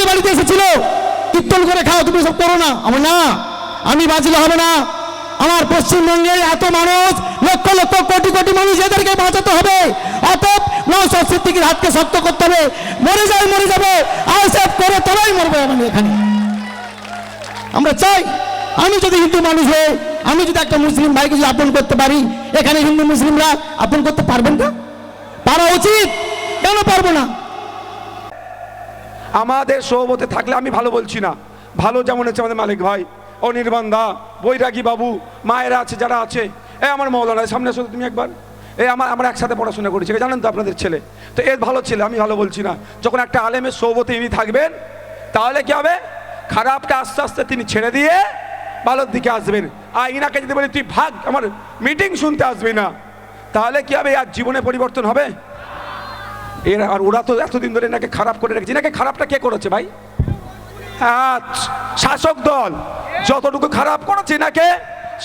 আমাদের বাড়িতে এসেছিল? কীর্তন করে খাও, তুমি সব করো না। আমার না, আমি বাঁচলে হবে না। আমার পশ্চিমবঙ্গে এত মানুষ, লক্ষ লক্ষ কোটি কোটি মানুষ এদেরকে বাঁচাতে হবে। অতএব নৌসব হাতকে শক্ত করতে হবে। মরে যায় মরে যাবে। আইসেফ করে তবেই মরবে আমি এখানে। আমরা চাই, আমি যদি হিন্দু মানুষ হয়ে, আমি যদি একটা মুসলিম ভাইকে যদি আপন করতে পারি, এখানে হিন্দু মুসলিমরা আপন করতে পারবেন না? পারা উচিত? কেন পারব না? আমাদের সৌবতে থাকলে আমি ভালো বলছি না। ভালো যেমন হচ্ছে আমাদের মালিক ভাই। অনির্বাণ দা বৈরাগী বাবু, মায়েরা আছে, যারা আছে। এ আমার মৌলানা সামনে আসো তুমি একবার। এ আমার, আমরা একসাথে পড়াশোনা করেছি জানেন তো আপনাদের ছেলে। তো এর ভালো ছেলে, আমি ভালো বলছি না। যখন একটা আলেমের সৌবতে ইনি থাকবেন, তাহলে কি হবে? খারাপটা আস্তে আস্তে তিনি ছেড়ে দিয়ে ভালোর দিকে আসবেন। আর ইনাকে যদি বলি, তুই ভাগ, আমার মিটিং শুনতে আসবি না। তাহলে কি হবে? আর জীবনে পরিবর্তন হবে? এর আর ওরা তো এতদিন ধরে এনাকে খারাপ করে রেখেছে। এনাকে খারাপটা কে করেছে ভাই? শাসক দল যতটুকু খারাপ করেছে এনাকে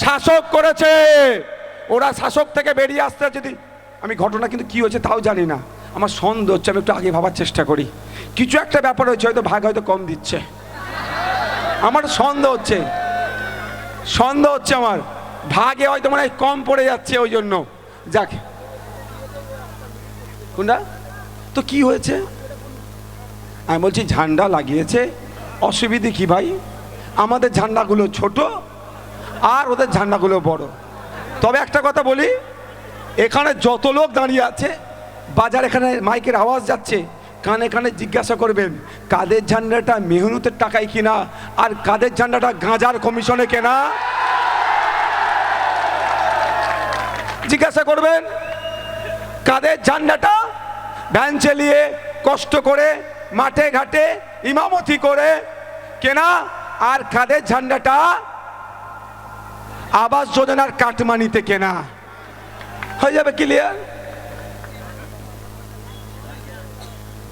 শাসক করেছে। ওরা শাসক থেকে বেরিয়ে আসতে যদি আমি ঘটনা কিন্তু কি হয়েছে তাও জানি না। আমার সন্দেহ হচ্ছে, আমি একটু আগে ভাবার চেষ্টা করি। কিছু একটা ব্যাপার হয়েছে, হয়তো ভাগ হয়তো কম দিচ্ছে। আমার সন্দেহ হচ্ছে। সন্দেহ হচ্ছে আমার। ভাগে হয়তো মানে কম পড়ে যাচ্ছে, ওই জন্য। যাক। কোনটা তো কি হয়েছে? আমি বলছি, ঝান্ডা লাগিয়েছে। অসুবিধে কি ভাই? আমাদের ঝান্ডাগুলো ছোট আর ওদের ঝান্ডাগুলো বড়। তবে একটা কথা বলি, এখানে যত লোক দাঁড়িয়ে আছে, বাজার এখানে মাইকের আওয়াজ যাচ্ছে, কানে কানে জিজ্ঞাসা করবেন, কাদের ঝান্ডাটা মেহনতের টাকায় কিনা, আর কাদের ঝান্ডাটা গাঁজার কমিশনে কেনা? জিজ্ঞাসা করবেন, কাদের ঝান্ডাটা ভ্যান চালিয়ে কষ্ট করে মাঠে ঘাটে ইমামতি করে কেনা আর কাদের ঝান্ডাটা আবাস যোজনার কাটমানিতে কেনা। হয়ে যাবে ক্লিয়ার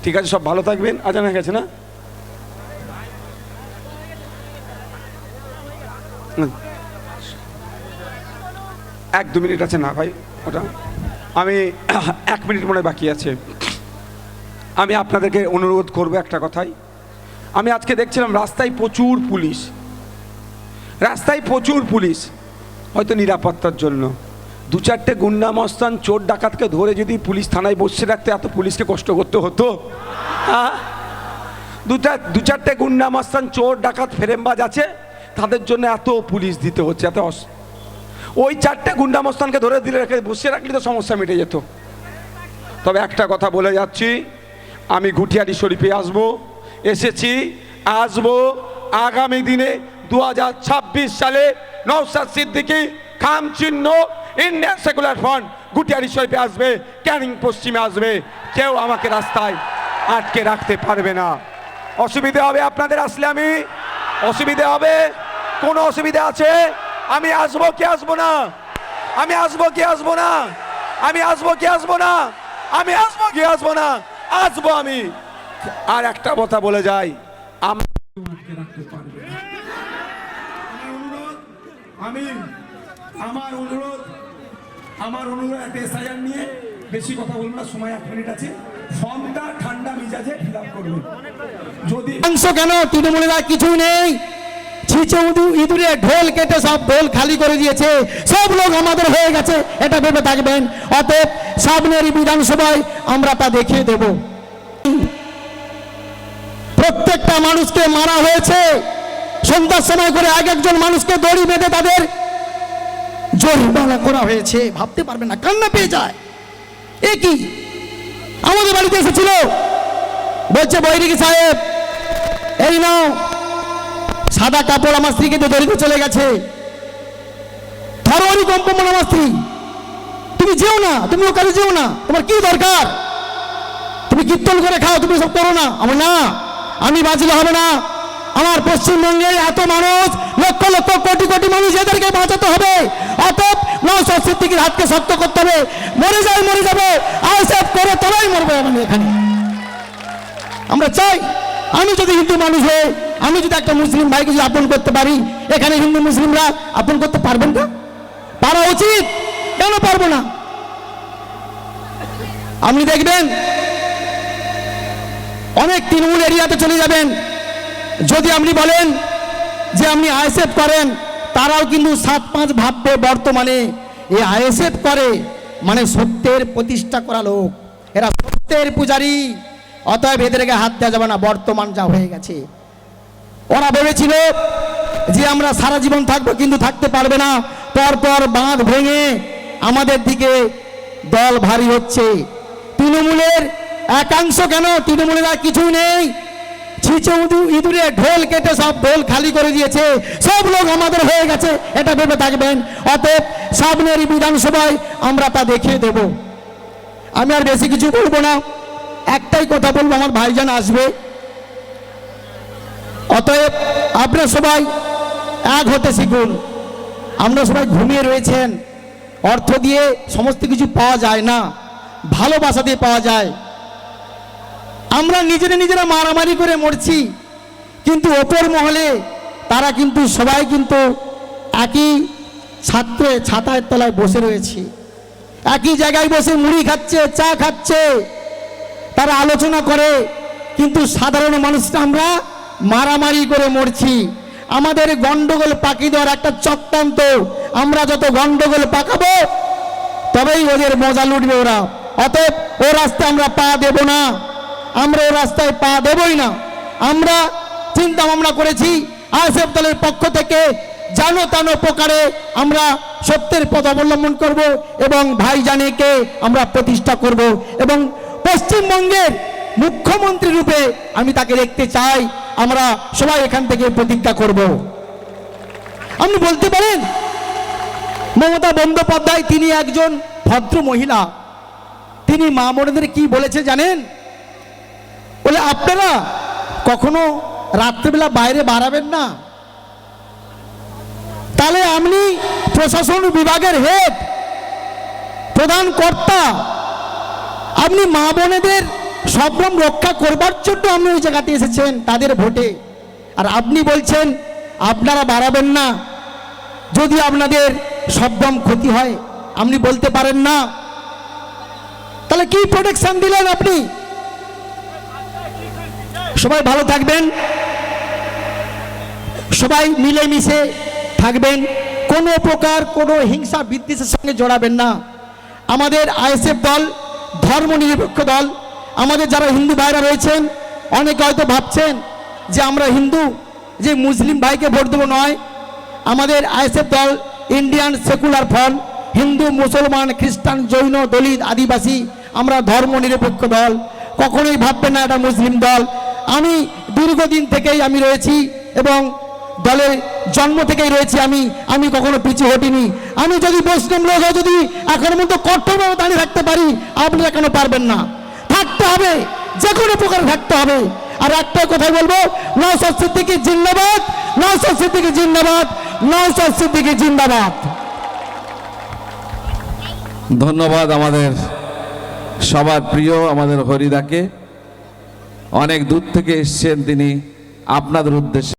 ঠিক আছে, সব ভালো থাকবেন। আজানা গেছে না। এক দু মিনিট আছে না ভাই, ওটা। আমি এক মিনিট মনে হয় বাকি আছে। আমি আপনাদেরকে অনুরোধ করব একটা কথাই। আমি আজকে দেখছিলাম রাস্তায় প্রচুর পুলিশ। রাস্তায় প্রচুর পুলিশ, হয়তো নিরাপত্তার জন্য। দু চারটে গুন্ডা মস্তান চোর ডাকাতকে ধরে যদি পুলিশ থানায় বসে রাখতে এত পুলিশকে কষ্ট করতে হতো? হ্যাঁ দু চারটে গুন্ডা মস্তান চোর ডাকাত, ফেরেমবাজ আছে, তাদের জন্য এত পুলিশ দিতে হচ্ছে, এত ওই চারটে গুন্ডা মস্তানকে ধরে দিলে রেখে বসে রাখলে তো সমস্যা মিটে যেত। তবে একটা কথা বলে যাচ্ছি আমি ঘুটিয়ারি শরীফে আসব, এসেছি, আসব আগামী দিনে দু হাজার ছাব্বিশ সালে নৌসাদ সিদ্দিকি খাম চিহ্ন ইন্ডিয়ান সেকুলার ফ্রন্ট গুটিয়ারি শরীফে আসবে, ক্যানিং পশ্চিমে আসবে। কেউ আমাকে রাস্তায় আটকে রাখতে পারবে না। অসুবিধে হবে আপনাদের আসলে আমি? অসুবিধে হবে? কোনো অসুবিধা আছে? আমি আসব কি আসব না? আমি আসব কি আসব না? আমি আসব কি আসব না? আমি আসব কি আসব না? আসব আমি। আর একটা কথা বলে যাই আম- আমি আমার অনুরোধ আমার অনুরোধ একটা এসআইআর নিয়ে বেশি কথা বলব না সময় এক মিনিট আছে। ফর্মটা ঠান্ডা মিজাজে ফিল আপ করবে। যদি অংশ কেন? তৃণমূলের আর কিছুই নেই। ছিচে ইঁদুরে ঢোল কেটে সব ঢোল খালি করে দিয়েছে। সব লোক আমাদের হয়ে গেছে। এটা ভেবে থাকবেন। অতএব সামনের বিধানসভায় আমরা তা দেখিয়ে দেব। প্রত্যেকটা মানুষকে মারা হয়েছে। সন্ধ্যার সময় করে এক একজন মানুষকে দড়ি বেঁধে তাদের জরিমানা করা হয়েছে। ভাবতে পারবেন না, কান্না পেয়ে যায়। এ কি? আমাদের বাড়িতে এসেছিল। বলছে বৈরিকি সাহেব, এই নাও। সাদা কাপড় আমার স্ত্রীকে দিয়ে দড়িতে চলে গেছে। ধরোয়ারি কম্পমন আমার স্ত্রী। তুমি যেও না, তুমি ওখানে যেও না, তোমার কি দরকার? তুমি কীর্তন করে খাও, তুমি সব করো না। আমার না, আমি বাঁচলে হবে না। আমার পশ্চিমবঙ্গে এত মানুষ, লক্ষ লক্ষ কোটি কোটি মানুষ এদেরকে বাঁচাতে হবে। অতএব নৌসব হাতকে শক্ত করতে হবে। মরে যায় মরে যাবে। আইসেফ করে, তবেই মরবে আমি এখানে। আমরা চাই, আমি যদি হিন্দু মানুষ হয়ে আমি যদি একটা মুসলিম ভাইকে যদি আপন করতে পারি, এখানে হিন্দু মুসলিমরা আপন করতে পারবেন না? পারা উচিত। কেন পারব না? আপনি দেখবেন, অনেক তৃণমূল এরিয়াতে চলে যাবেন। যদি আপনি বলেন যে আপনি আইএসএফ করেন, তারাও কিন্তু সাত পাঁচ ভাববে বর্তমানে এই আইএসএফ করে মানে সত্যের প্রতিষ্ঠা করা লোক। এরা সত্যের পূজারী। অতএব এদেরকে হাত দেওয়া যাবে না, বর্তমান যা হয়ে গেছে। ওরা ভেবেছিল যে আমরা সারা জীবন থাকব, কিন্তু থাকতে পারবে না। পরপর বাঁধ ভেঙে আমাদের দিকে দল ভারী হচ্ছে। তৃণমূলের একাংশ কেন? তৃণমূলের আর কিছুই নেই। ছিচে ইঁদুরে ঢোল কেটে সব ঢোল খালি করে দিয়েছে। সব লোক আমাদের হয়ে গেছে, এটা ভেবে থাকবেন। অতএব সামনের বিধানসভায় আমরা তা দেখিয়ে দেব। আমি আর বেশি কিছু বলব না। একটাই কথা বলব, আমার ভাইজান আসবে। অতএব আপনারা সবাই এক হতে শিখুন। আমরা সবাই ঘুমিয়ে রয়েছেন। অর্থ দিয়ে সমস্ত কিছু পাওয়া যায় না। ভালোবাসা দিয়ে পাওয়া যায়। আমরা নিজেরা নিজেরা মারামারি করে মরছি। কিন্তু ওপর মহলে তারা কিন্তু সবাই কিন্তু একই ছাত্রে ছাতায়ের তলায় বসে রয়েছে। একই জায়গায় বসে মুড়ি খাচ্ছে, চা খাচ্ছে। তারা আলোচনা করে। কিন্তু সাধারণ মানুষটা আমরা মারামারি করে মরছি। আমাদের গন্ডগোল পাকি দেওয়ার একটা চক্রান্ত। আমরা যত গন্ডগোল পাকাবো, তবেই ওদের মজা লুটবে ওরা। অতএব ও রাস্তায় আমরা পা দেব না। আমরা ও রাস্তায় পা দেবই না। আমরা চিন্তা ভাবনা করেছি, আইএসএফ দলের পক্ষ থেকে জানো তানো প্রকারে আমরা সত্যের পথ অবলম্বন করব এবং ভাইজানেকে আমরা প্রতিষ্ঠা করব এবং পশ্চিমবঙ্গের মুখ্যমন্ত্রী রূপে আমি তাকে দেখতে চাই। আমরা সবাই এখান থেকে প্রতিজ্ঞা করব। আপনি বলতে পারেন, মমতা বন্দ্যোপাধ্যায় তিনি একজন ভদ্র মহিলা। তিনি মা বোনেদের কি বলেছে জানেন? বলে, আপনারা কখনো রাত্রেবেলা বাইরে বাড়াবেন না? তাহলে আপনি প্রশাসন বিভাগের হেড, প্রধান কর্তা। আপনি মা বোনেদের সম্ভ্রম রক্ষা করবার জন্য আপনি ওই জায়গাতে এসেছেন, তাদের ভোটে। আর আপনি বলছেন, আপনারা বাড়াবেন না। যদি আপনাদের সম্ভ্রম ক্ষতি হয়, আপনি বলতে পারেন না। তাহলে কি প্রোটেকশন দিলেন আপনি? সবাই ভালো থাকবেন। সবাই মিলেমিশে থাকবেন। কোনো প্রকার কোনো হিংসা বিদ্বেষের সঙ্গে জড়াবেন না। আমাদের আইএসএফ দল, ধর্মনিরপেক্ষ দল আমাদের যারা হিন্দু ভাইরা রয়েছেন, অনেকে হয়তো ভাবছেন যে আমরা হিন্দু, যে মুসলিম ভাইকে ভোট দেবো নয়। আমাদের আইএসএফ দল, ইন্ডিয়ান সেকুলার ফ্রন্ট, হিন্দু, মুসলমান, খ্রিস্টান, জৈন, দলিত, আদিবাসী, আমরা ধর্মনিরপেক্ষ দল। কখনোই ভাববেন না এটা মুসলিম দল। আমি দীর্ঘদিন থেকেই আমি রয়েছি এবং দলের জন্ম থেকেই রয়েছি আমি। আমি কখনো পিছু হটিনি। আমি যদি বৈষ্ণব লোক যদি এখন মতো কঠোরভাবে দাঁড়িয়ে থাকতে পারি, আপনারা কেন পারবেন না? থাকতে হবে, যে কোনো প্রকার থাকতে হবে। আর একটা কথাই বলব নৌসাদ সিদ্দিকি জিন্দাবাদ নৌসাদ সিদ্দিকি জিন্দাবাদ নৌসাদ সিদ্দিকি জিন্দাবাদ। ধন্যবাদ আমাদের সবার প্রিয়, আমাদের হরিদাকে। অনেক দূর থেকে এসছেন তিনি আপনাদের উদ্দেশ্যে।